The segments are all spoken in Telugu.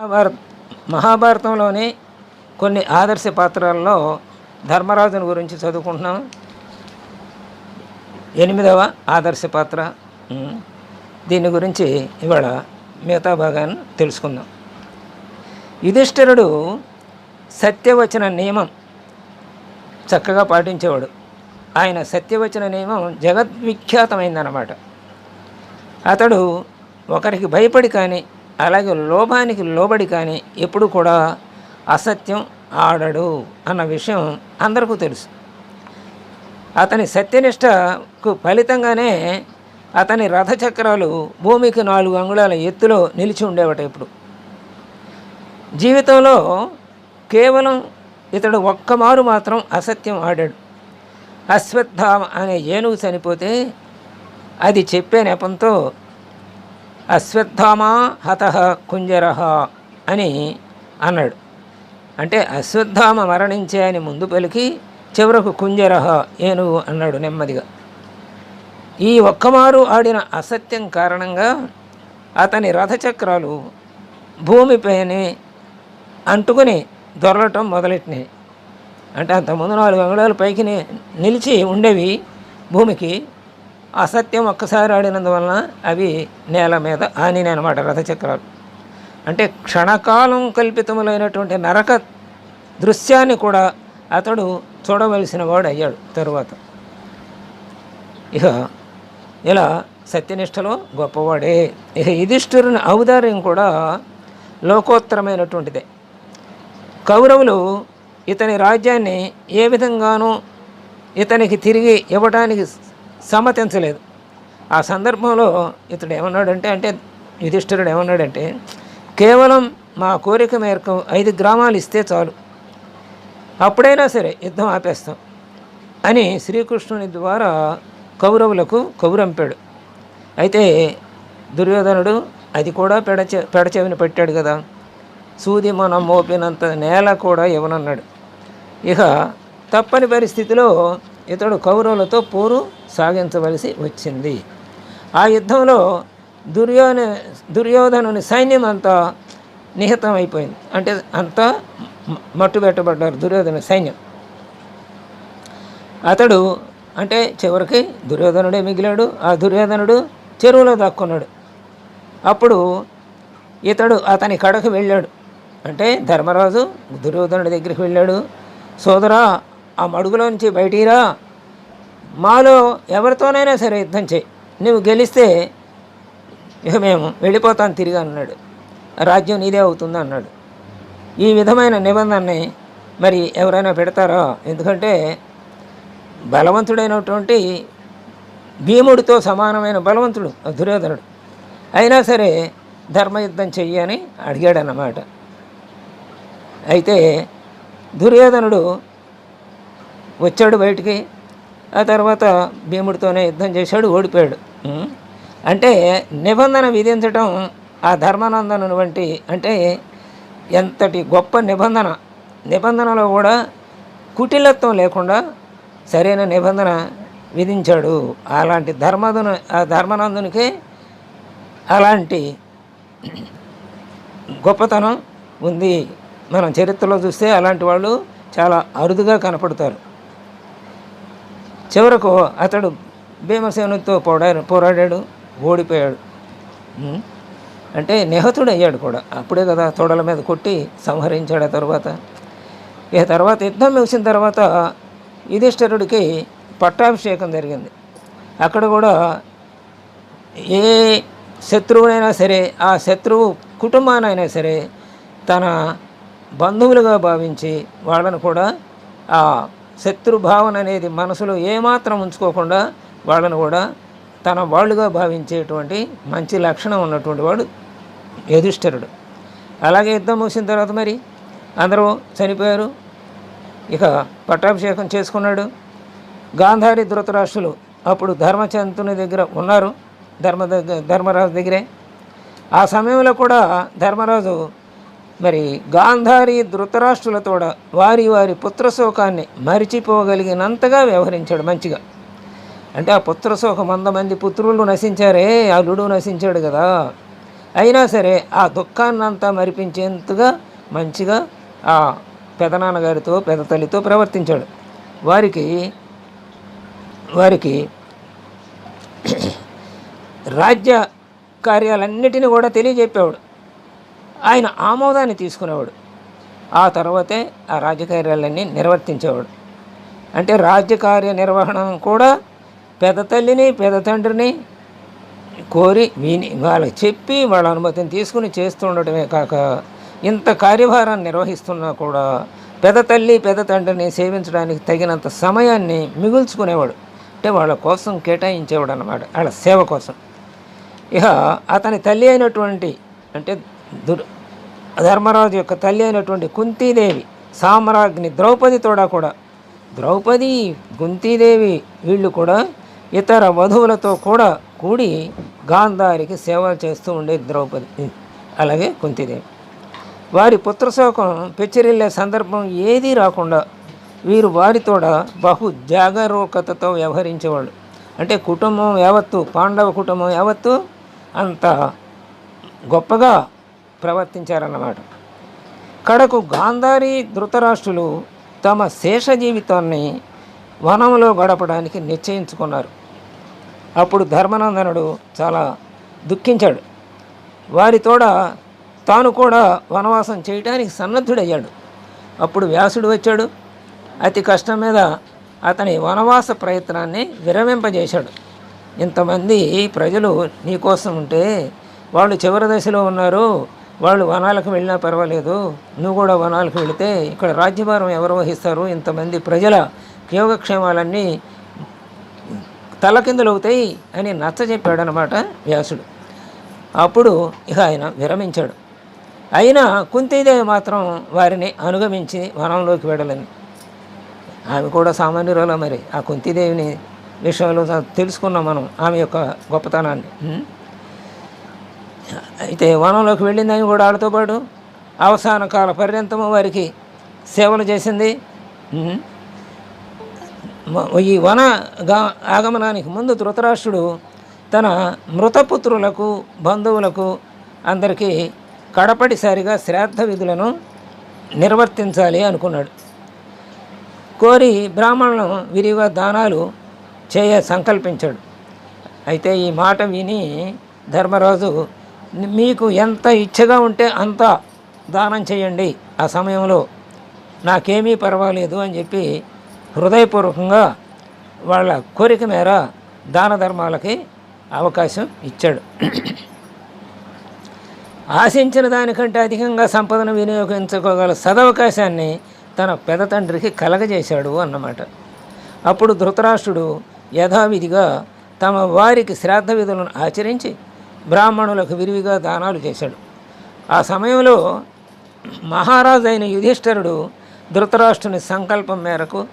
మహాభారత. మహాభారతంలోని కొన్ని ఆదర్శ పాత్రల్లో ధర్మరాజుని గురించి చదువుకుంటున్నాం. ఎనిమిదవ ఆదర్శ పాత్ర. దీని గురించి ఇవాళ మిగతా భాగాన్ని తెలుసుకుందాం. యుధిష్ఠిరుడు సత్యవచన నియమం చక్కగా పాటించేవాడు. ఆయన సత్యవచన నియమం జగద్విఖ్యాతమైందన్నమాట. అతడు ఒకరికి భయపడి కానీ అలాగే లోభానికి లోబడి కానీ ఎప్పుడు కూడా అసత్యం ఆడడు అన్న విషయం అందరికీ తెలుసు. అతని సత్యనిష్టకు ఫలితంగానే అతని రథచక్రాలు భూమికి నాలుగు అంగుళాల ఎత్తులో నిలిచి ఉండేవట ఇప్పుడు జీవితంలో కేవలం ఇతడు ఒక్కమారు మాత్రం అసత్యం ఆడాడు. అశ్వత్థామ అనే ఏనుగు చనిపోతే అది చెప్పే నెపంతో అశ్వత్థామా హత కుంజర అని అన్నాడు. అంటే అశ్వత్థామ మరణించే అని ముందు పలికి చివరకు కుంజర ఏనుగు అన్నాడు నెమ్మదిగా. ఈ ఒక్కమారు ఆడిన అసత్యం కారణంగా అతని రథచక్రాలు భూమిపైన అంటుకుని దొరలటం మొదలెట్టినాయి. అంటే అంతకుముందు నాలుగు అంగుళాల పైకి నిలిచి ఉండేవి భూమికి. అసత్యం ఒక్కసారి ఆడినందువలన అవి నేల మీద ఆనినాయి అనమాట రథచక్రాలు. అంటే క్షణకాలం కల్పితములైనటువంటి నరక దృశ్యాన్ని కూడా అతడు చూడవలసిన వాడు అయ్యాడు తరువాత. ఇక ఇలా సత్యనిష్టలో గొప్పవాడే. ఇక యుధిష్ఠిరుని ఔదార్యం కూడా లోకోత్తరమైనటువంటిదే. కౌరవులు ఇతని రాజ్యాన్ని ఏ విధంగానూ ఇతనికి తిరిగి ఇవ్వడానికి సమ్మతించలేదు. ఆ సందర్భంలో ఇతడు ఏమన్నాడంటే అంటే యుధిష్ఠిరుడు ఏమన్నాడంటే కేవలం మా కోరిక మేరకు ఐదు గ్రామాలు ఇస్తే చాలు. అప్పుడైనా సరే యుద్ధం ఆపేస్తాం అని శ్రీకృష్ణుని ద్వారా కౌరవులకు కౌరంపాడు. అయితే దుర్యోధనుడు అది కూడా పెడచె పెడచెవిని పెట్టాడు కదా. సూది మనం మోపినంత నేల కూడా ఇవ్వనన్నాడు. ఇక తప్పని పరిస్థితిలో ఇతడు కౌరవులతో పోరు సాగించవలసి వచ్చింది. ఆ యుద్ధంలో దుర్యోధన దుర్యోధనుని సైన్యం అంతా నిహితం అయిపోయింది అంటే అంతా మట్టుబెట్టబడ్డారు దుర్యోధన సైన్యం. అతడు అంటే చివరికి దుర్యోధనుడే మిగిలాడు ఆ దుర్యోధనుడు చెరువులో దాక్కున్నాడు. అప్పుడు ఇతడు అతని కడకు వెళ్ళాడు. అంటే ధర్మరాజు దుర్యోధనుడి దగ్గరికి వెళ్ళాడు. సోదరా ఆ మడుగులోంచి రా మాలో ఎవరితోనైనా సరే యుద్ధం చేయి. నువ్వు గెలిస్తే ఇక మేము వెళ్ళిపోతాను తిరిగి అన్నాడు. రాజ్యం నీదే అవుతుంది అన్నాడు. ఈ విధమైన నిబంధనని మరి ఎవరైనా పెడతారా? ఎందుకంటే బలవంతుడైనటువంటి భీముడితో సమానమైన బలవంతుడు ఆ దుర్యోధనుడు. అయినా సరే ధర్మయుద్ధం చెయ్యి అని అడిగాడన్నమాట. అయితే దుర్యోధనుడు వచ్చాడు బయటికి. ఆ తర్వాత భీముడితోనే యుద్ధం చేశాడు ఓడిపోయాడు? అంటే నిబంధన విధించటం ఆ ధర్మానందను వంటి అంటే ఎంతటి గొప్ప నిబంధన. నిబంధనలో కూడా కుటిలత్వం లేకుండా సరైన నిబంధన విధించాడు. అలాంటి ధర్మదును ఆ ధర్మానందునికే అలాంటి గొప్పతనం ఉంది. మనం చరిత్రలో చూస్తే అలాంటి వాళ్ళు చాలా అరుదుగా కనపడతారు. చివరకు అతడు భీమసేనుతో పోరాడు పోరాడాడు ఓడిపోయాడు. అంటే నిహతుడు అయ్యాడు కూడా. అప్పుడే కదా తొడల మీద కొట్టి సంహరించాడు ఆ తర్వాత. ఇక తర్వాత యుద్ధం ముగిసిన తర్వాత యుధిష్ఠరుడికి పట్టాభిషేకం జరిగింది. అక్కడ కూడా ఏ శత్రువునైనా సరే ఆ శత్రువు కుటుంబానైనా సరే తన బంధువులుగా భావించి వాళ్ళను కూడా ఆ శత్రు భావన అనేది మనసులో ఏమాత్రం ఉంచుకోకుండా వాళ్ళను కూడా తన వాళ్ళుగా భావించేటువంటి మంచి లక్షణం ఉన్నటువంటి వాడు యుధిష్ఠిరుడు. అలాగే యుద్ధం ముగిసిన తర్వాత మరి అందరూ చనిపోయారు. ఇక పట్టాభిషేకం చేసుకున్నాడు. గాంధారి ధృతరాష్ట్రులు అప్పుడు ధర్మచంతుని దగ్గర ఉన్నారు. ధర్మ దగ్గర ధర్మరాజు దగ్గరే. ఆ సమయంలో కూడా ధర్మరాజు మరి గాంధారి ధృతరాష్ట్రులతో వారి వారి పుత్రశోకాన్ని మరిచిపోగలిగినంతగా వ్యవహరించాడు మంచిగా. అంటే ఆ పుత్రశోకం వంద మంది పుత్రులు నశించారే అల్లుడు నశించాడు కదా. అయినా సరే ఆ దుఃఖాన్నంతా మరిపించేంతగా మంచిగా ఆ పెదనాన్నగారితో పెద్ద తల్లితో ప్రవర్తించాడు. వారికి వారికి రాజ్య కార్యాలన్నిటిని కూడా తెలియజెప్పేవాడు. ఆయన ఆమోదాన్ని తీసుకునేవాడు. ఆ తర్వాతే ఆ రాజకార్యాలన్నీ నిర్వర్తించేవాడు. అంటే రాజ్యకార్య నిర్వహణ కూడా పెద్ద తల్లిని పెద్ద తండ్రిని కోరి విని వాళ్ళకి చెప్పి వాళ్ళ అనుమతిని తీసుకుని చేస్తుండటమే కాక ఇంత కార్యభారాన్ని నిర్వహిస్తున్నా కూడా పెద్ద తల్లి పెద్ద తండ్రిని సేవించడానికి తగినంత సమయాన్ని మిగుల్చుకునేవాడు. అంటే వాళ్ళ కోసం కేటాయించేవాడు అనమాట వాళ్ళ సేవ కోసం. ఇక అతని తల్లి అయినటువంటి అంటే దుర్ ధర్మరాజు యొక్క తల్లి అయినటువంటి కుంతీదేవి సామ్రాజ్ఞి ద్రౌపదితోడా కూడా. ద్రౌపది కుంతీదేవి వీళ్ళు కూడా ఇతర వధువులతో కూడా కూడి గాంధారికి సేవలు చేస్తూ ఉండేది ద్రౌపది అలాగే కుంతీదేవి. వారి పుత్రశోకం పెచ్చరిల్లే సందర్భం ఏదీ రాకుండా వీరు వారితోడ బహు జాగరూకతతో వ్యవహరించేవాళ్ళు. అంటే కుటుంబం యావత్తు పాండవ కుటుంబం యావత్తు అంత గొప్పగా ప్రవర్తించారన్నమాట. కడకు గాంధారి ధృతరాష్ట్రులు తమ శేష జీవితాన్ని వనంలో గడపడానికి నిశ్చయించుకున్నారు. అప్పుడు ధర్మనందనుడు చాలా దుఃఖించాడు. వారితోడ తాను కూడా వనవాసం చేయడానికి సన్నద్ధుడయ్యాడు. అప్పుడు వ్యాసుడు వచ్చాడు. అతి కష్టం మీద అతని వనవాస ప్రయత్నాన్ని విరమింపజేశాడు. ఇంతమంది ప్రజలు నీకోసం ఉంటే వాళ్ళు చివరి దశలో ఉన్నారు. వాళ్ళు వనాలకు వెళ్ళినా పర్వాలేదు. నువ్వు కూడా వనాలకు వెళితే ఇక్కడ రాజ్యభారం ఎవరు వహిస్తారు? ఇంతమంది ప్రజల యోగక్షేమాలన్నీ తలకిందులవుతాయి అని నచ్చజెప్పాడనమాట వ్యాసుడు. అప్పుడు ఇక ఆయన విరమించాడు. అయినా కుంతీదేవి మాత్రం వారిని అనుగమించి వనంలోకి వెళ్ళలేదు. ఆమె కూడా సామాన్యురాలు మరి. ఆ కుంతీదేవిని విషయంలో తెలుసుకున్నాం మనం ఆమె యొక్క గొప్పతనాన్ని. అయితే వనంలోకి వెళ్ళిందని కూడా వాళ్ళతో పాటు అవసాన కాల పర్యంతము వారికి సేవలు చేసింది. ఈ వన గా ఆగమనానికి ముందు ధృతరాష్ట్రుడు తన మృతపుత్రులకు బంధువులకు అందరికీ కడపటిసారిగా శ్రాద్ధ విధులను నిర్వర్తించాలి అనుకున్నాడు. కోరి బ్రాహ్మణులను విరిగా దానాలు చేయ సంకల్పించాడు. అయితే ఈ మాట విని ధర్మరాజు మీకు ఎంత ఇచ్చగా ఉంటే అంత దానం చేయండి ఆ సమయంలో. నాకేమీ పర్వాలేదు అని చెప్పి హృదయపూర్వకంగా వాళ్ళ కోరిక మేర దాన ధర్మాలకి అవకాశం ఇచ్చాడు. ఆశించిన దానికంటే అధికంగా సంపదను వినియోగించుకోగల సదవకాశాన్ని తన పెద తండ్రికి కలగజేశాడు అన్నమాట. అప్పుడు ధృతరాష్ట్రుడు యథావిధిగా తమ వారికి శ్రాద్ధ విధులను ఆచరించి బ్రాహ్మణులకు విరివిగా దానాలు చేశాడు. ఆ సమయంలో మహారాజు అయిన యుధిష్ఠరుడు ధృతరాష్ట్రుని సంకల్పం మేరకు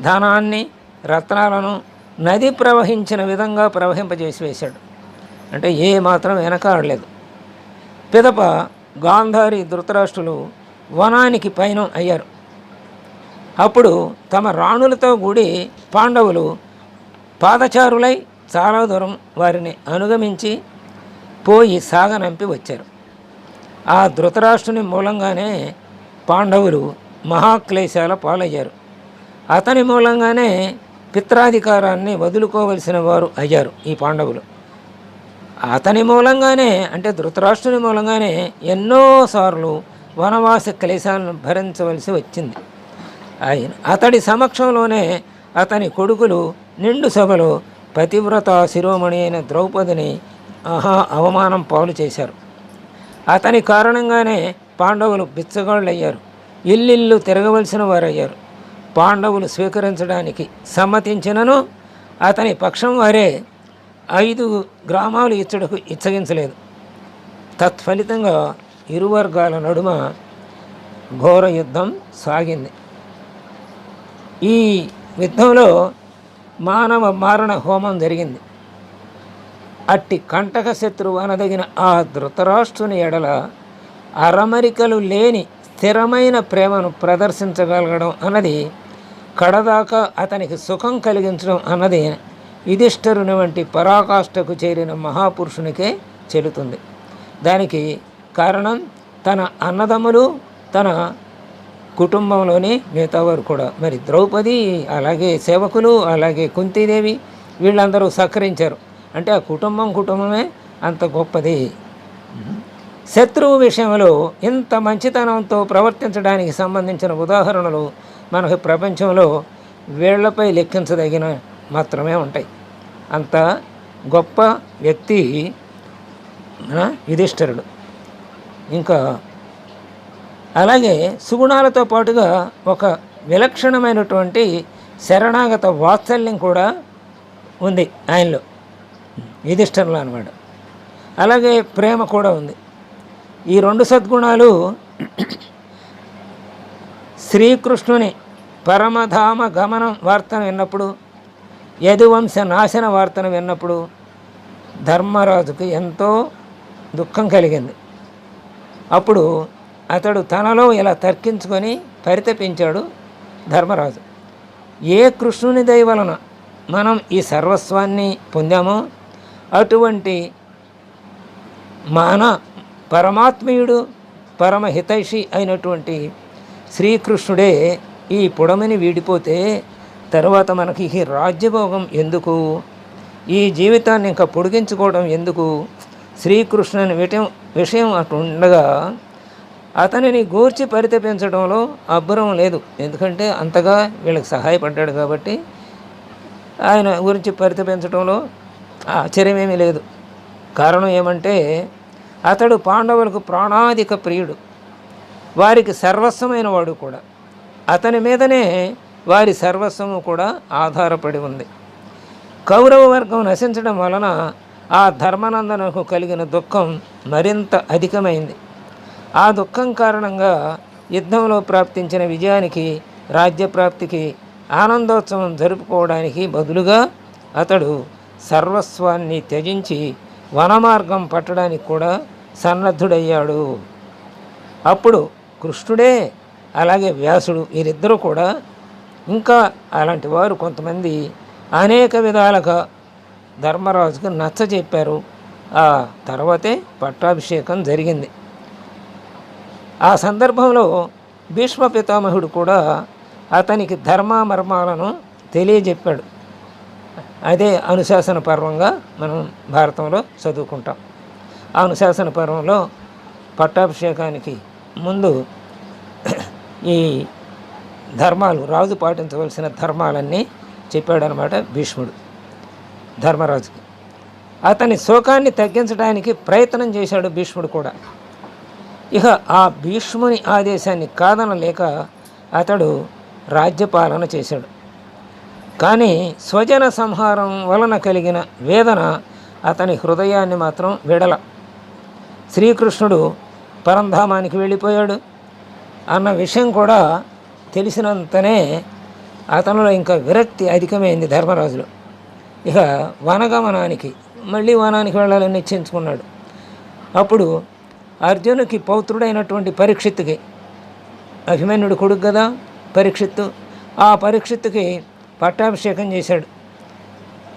ధనాన్ని రత్నాలను నది ప్రవహించిన విధంగా ప్రవహింపజేసి వేశాడు అంటే ఏ మాత్రం వెనకాడలేదు. పిదప గాంధారి ధృతరాష్ట్రులు వనానికి పైన అయ్యారు. అప్పుడు తమ రాణులతో కూడి పాండవులు పాదచారులై చాలా దూరం వారిని అనుగమించి పోయి సాగనంపి వచ్చారు. ఆ ధృతరాష్ట్రుని మూలంగానే పాండవులు మహాక్లేశాల పాలయ్యారు. అతని మూలంగానే పిత్రాధికారాన్ని వదులుకోవలసిన వారు అయ్యారు ఈ పాండవులు. అతని మూలంగానే అంటే ధృతరాష్ట్రుని మూలంగానే ఎన్నోసార్లు వనవాస క్లేశాలను భరించవలసి వచ్చింది. ఆయన అతడి సమక్షంలోనే అతని కొడుకులు నిండు సభలో పతివ్రత శిరోమణి అయిన ద్రౌపదిని ఆహా అవమానం పాలు చేశారు. అతని కారణంగానే పాండవులు బిచ్చగాళ్ళయ్యారు. ఇల్లిల్లు తిరగవలసిన వారయ్యారు. పాండవులు స్వీకరించడానికి సమ్మతించినను అతని పక్షం వారే ఐదు గ్రామాలు ఇచ్చడకు ఇచ్చగించలేదు. తత్ఫలితంగా ఇరు వర్గాల నడుమ ఘోర యుద్ధం సాగింది. ఈ యుద్ధంలో మానవ మారణ హోమం జరిగింది. అట్టి కంటక శత్రువు అనదగిన ఆ ధృతరాష్ట్రుని ఎడల అరమరికలు లేని స్థిరమైన ప్రేమను ప్రదర్శించగలగడం అన్నది కడదాకా అతనికి సుఖం కలిగించడం అన్నది యుధిష్ఠరుని వంటి పరాకాష్ఠకు చేరిన మహాపురుషునికే చెల్లుతుంది దానికి కారణం తన అన్నదమ్ములు తన కుటుంబంలోని మిగతావారు కూడా. మరి ద్రౌపది అలాగే సేవకులు అలాగే కుంతీదేవి వీళ్ళందరూ సహకరించారు. అంటే ఆ కుటుంబం కుటుంబమే అంత గొప్పది. శత్రువు విషయంలో ఇంత మంచితనంతో ప్రవర్తించడానికి సంబంధించిన ఉదాహరణలు మనకు ప్రపంచంలో వీళ్ళపై లెక్కించదగిన మాత్రమే ఉంటాయి. అంత గొప్ప వ్యక్తి మన యుధిష్ఠరుడు. ఇంకా అలాగే సుగుణాలతో పాటుగా ఒక విలక్షణమైనటువంటి శరణాగత వాత్సల్యం కూడా ఉంది ఆయనలో. యుధిష్ఠిరులు అనమాట. అలాగే ప్రేమ కూడా ఉంది. ఈ రెండు సద్గుణాలు శ్రీకృష్ణుని పరమధామ గమనం వార్తను విన్నప్పుడు యదువంశ నాశన వార్తను విన్నప్పుడు ధర్మరాజుకు ఎంతో దుఃఖం కలిగింది. అప్పుడు అతడు తనలో ఇలా తర్కించుకొని పరితపించాడు ధర్మరాజు. ఏ కృష్ణుని దయ వలన మనం ఈ సర్వస్వాన్ని పొందామో అటువంటి మాన పరమాత్మీయుడు పరమహితైషి అయినటువంటి శ్రీకృష్ణుడే ఈ పుడమిని వీడిపోతే తర్వాత మనకి ఈ రాజ్యభోగం ఎందుకు? ఈ జీవితాన్ని ఇంకా పొడిగించుకోవడం ఎందుకు? శ్రీకృష్ణుని విషయం విషయం అటు ఉండగా అతనిని గూర్చి పరితపించడంలో అబ్బురం లేదు. ఎందుకంటే అంతగా వీళ్ళకి సహాయపడ్డాడు కాబట్టి ఆయన గురించి పరితపించడంలో ఆశ్చర్యమేమీ లేదు. కారణం ఏమంటే అతడు పాండవులకు ప్రాణాధిక ప్రియుడు. వారికి సర్వస్వమైన వాడు కూడా. అతని మీదనే వారి సర్వస్వము కూడా ఆధారపడి ఉంది. కౌరవ వర్గం నశించడం వలన ఆ ధర్మనందనకు కలిగిన దుఃఖం మరింత అధికమైంది. ఆ దుఃఖం కారణంగా యుద్ధంలో ప్రాప్తించిన విజయానికి రాజ్యప్రాప్తికి ఆనందోత్సవం జరుపుకోవడానికి బదులుగా అతడు సర్వస్వాన్ని త్యజించి వనమార్గం పట్టడానికి కూడా సన్నద్ధుడయ్యాడు. అప్పుడు కృష్ణుడే అలాగే వ్యాసుడు వీరిద్దరూ కూడా ఇంకా అలాంటి వారు కొంతమంది అనేక విధాలుగా ధర్మరాజుకు నచ్చ చెప్పారు. ఆ తర్వాతే పట్టాభిషేకం జరిగింది. ఆ సందర్భంలో భీష్మ పితామహుడు కూడా అతనికి ధర్మ మర్మాలను తెలియజెప్పాడు. అదే అనుశాసన పర్వంగా మనం భారతంలో చదువుకుంటాం. ఆ అనుశాసన పర్వంలో పట్టాభిషేకానికి ముందు ఈ ధర్మాలు రాజు పాటించవలసిన ధర్మాలన్నీ చెప్పాడనమాట భీష్ముడు ధర్మరాజుకి. అతని శోకాన్ని తగ్గించడానికి ప్రయత్నం చేశాడు భీష్ముడు కూడా. ఇక ఆ భీష్ముని ఆదేశాన్ని కాదనలేక అతడు రాజ్యపాలన చేశాడు. కానీ స్వజన సంహారం వలన కలిగిన వేదన అతని హృదయాన్ని మాత్రం విడల. శ్రీకృష్ణుడు పరంధామానికి వెళ్ళిపోయాడు. అన్న విషయం కూడా తెలిసినంతనే అతనిలో ఇంకా విరక్తి అధికమైంది ధర్మరాజులో. ఇక వనగమనానికి మళ్ళీ వనానికి వెళ్ళాలని నిశ్చయించుకున్నాడు. అప్పుడు అర్జునుకి పౌత్రుడైనటువంటి పరీక్షిత్తుకి అభిమన్యుడు కొడుకు కదా పరీక్షిత్తు ఆ పరీక్షిత్తుకి పట్టాభిషేకం చేశాడు.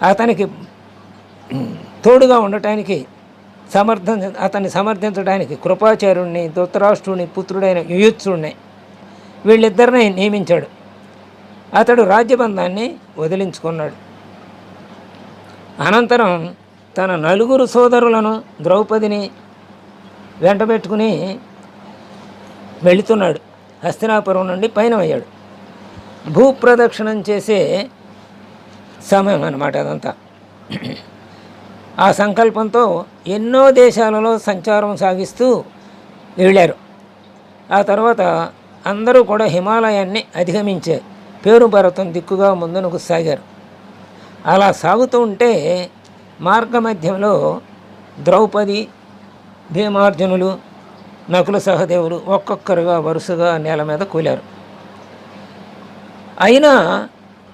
అతనికి తోడుగా ఉండటానికి సమర్థం అతన్ని సమర్థించడానికి కృపాచార్యుడిని ధృతరాష్ట్రుని పుత్రుడైన యుయుత్సుడిని వీళ్ళిద్దరిని నియమించాడు. అతడు రాజ్యబంధాన్ని వదిలించుకున్నాడు. అనంతరం తన నలుగురు సోదరులను ద్రౌపదిని వెంటబెట్టుకుని వెళుతున్నాడు. హస్తినాపురం నుండి పయనమయ్యాడు భూప్రదక్షిణం చేసే సమయం అన్నమాట అదంతా. ఆ సంకల్పంతో ఎన్నో దేశాలలో సంచారం సాగిస్తూ వెళ్ళారు. ఆ తర్వాత అందరూ కూడా హిమాలయాన్ని అధిగమించే పేరు పర్వతం దిక్కుగా ముందునకు సాగారు. అలా సాగుతూ ఉంటే మార్గమధ్యంలో ద్రౌపది భీమార్జునులు నకుల సహదేవులు ఒక్కొక్కరుగా వరుసగా నేల మీద కూలారు. అయినా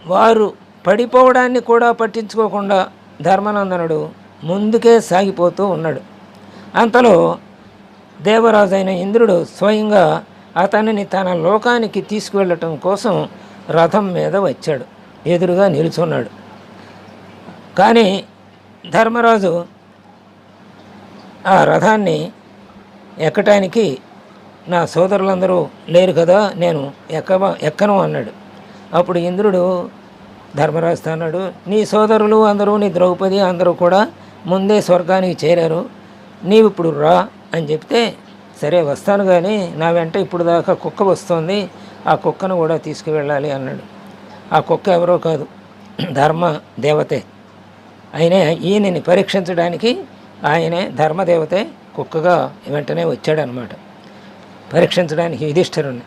వారు పడిపోవడాన్ని కూడా పట్టించుకోకుండా ధర్మనందనుడు ముందుకే సాగిపోతూ ఉన్నాడు. అంతలో దేవరాజైన ఇంద్రుడు స్వయంగా అతనిని తన లోకానికి తీసుకువెళ్ళటం కోసం రథం మీద వచ్చాడు. ఎదురుగా నిలుచున్నాడు. కానీ ధర్మరాజు ఆ రథాన్ని ఎక్కటానికి నా సోదరులందరూ లేరు కదా నేను ఎక్కవ ఎక్కను అన్నాడు. అప్పుడు ఇంద్రుడు ధర్మరాజుతో అన్నాడు నీ సోదరులు అందరూ నీ ద్రౌపది అందరూ కూడా ముందే స్వర్గానికి చేరారు. నీవు ఇప్పుడు రా అని చెప్తే సరే వస్తాను కానీ నా వెంట ఇప్పుడు దాకా కుక్క వస్తుంది. ఆ కుక్కను కూడా తీసుకువెళ్ళాలి అన్నాడు. ఆ కుక్క ఎవరో కాదు ధర్మ దేవతే. ఆయనే ఈయనని పరీక్షించడానికి ఆయనే ధర్మదేవతే కుక్కగా వెంటనే వచ్చాడనమాట పరీక్షించడానికి యుధిష్ఠరుణ్ణి.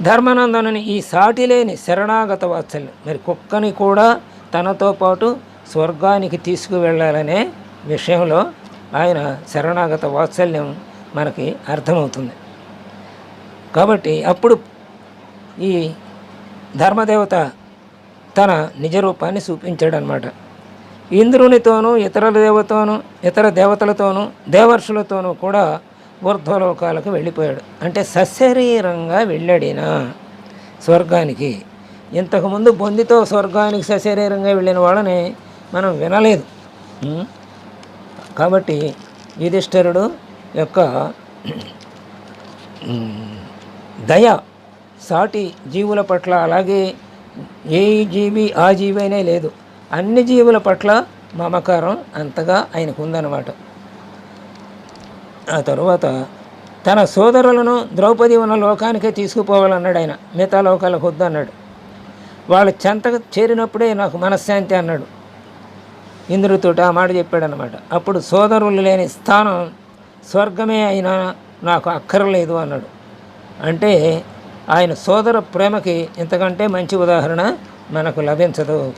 ధర్మానందనుని ఈ సాటిలేని శరణాగత వాత్సల్యం మరి కుక్కని కూడా తనతో పాటు స్వర్గానికి తీసుకువెళ్ళాలనే విషయంలో ఆయన శరణాగత వాత్సల్యం మనకి అర్థమవుతుంది. కాబట్టి అప్పుడు ఈ ధర్మదేవత తన నిజ రూపాన్ని చూపించాడనమాట ఇంద్రునితోనూ ఇతర దేవతోనూ ఇతర దేవతలతోనూ దేవర్షులతోనూ కూడా ఊర్ధ్వలోకాలకు వెళ్ళిపోయాడు. అంటే సశరీరంగా వెళ్ళాడిన స్వర్గానికి. ఇంతకుముందు బొందితో స్వర్గానికి సశరీరంగా వెళ్ళిన వాళ్ళని మనం వినలేదు. కాబట్టి యుధిష్ఠరుడు యొక్క దయ సాటి జీవుల పట్ల అలాగే ఏ జీవి ఆ జీవి అనే లేదు. అన్ని జీవుల పట్ల మమకారం అంతగా ఆయనకు ఉందన్నమాట ఆ తరువాత తన సోదరులను ద్రౌపది ఉన్న లోకానికే తీసుకుపోవాలన్నాడు ఆయన. మిగతా లోకాలకు వద్దు అన్నాడు. వాళ్ళ చెంతకు చేరినప్పుడే నాకు మనశ్శాంతి అన్నాడు. ఇంద్రుడితోటి ఆ మాట చెప్పాడనమాట అప్పుడు సోదరులు లేని స్థానం స్వర్గమే అయినా నాకు అక్కర్లేదు అన్నాడు. అంటే ఆయన సోదర ప్రేమకి ఇంతకంటే మంచి ఉదాహరణ మనకు లభించదు.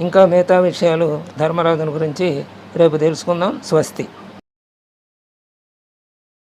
ఇంకా మిగతా విషయాలు ధర్మరాజుని గురించి రేపు తెలుసుకుందాం. స్వస్తి.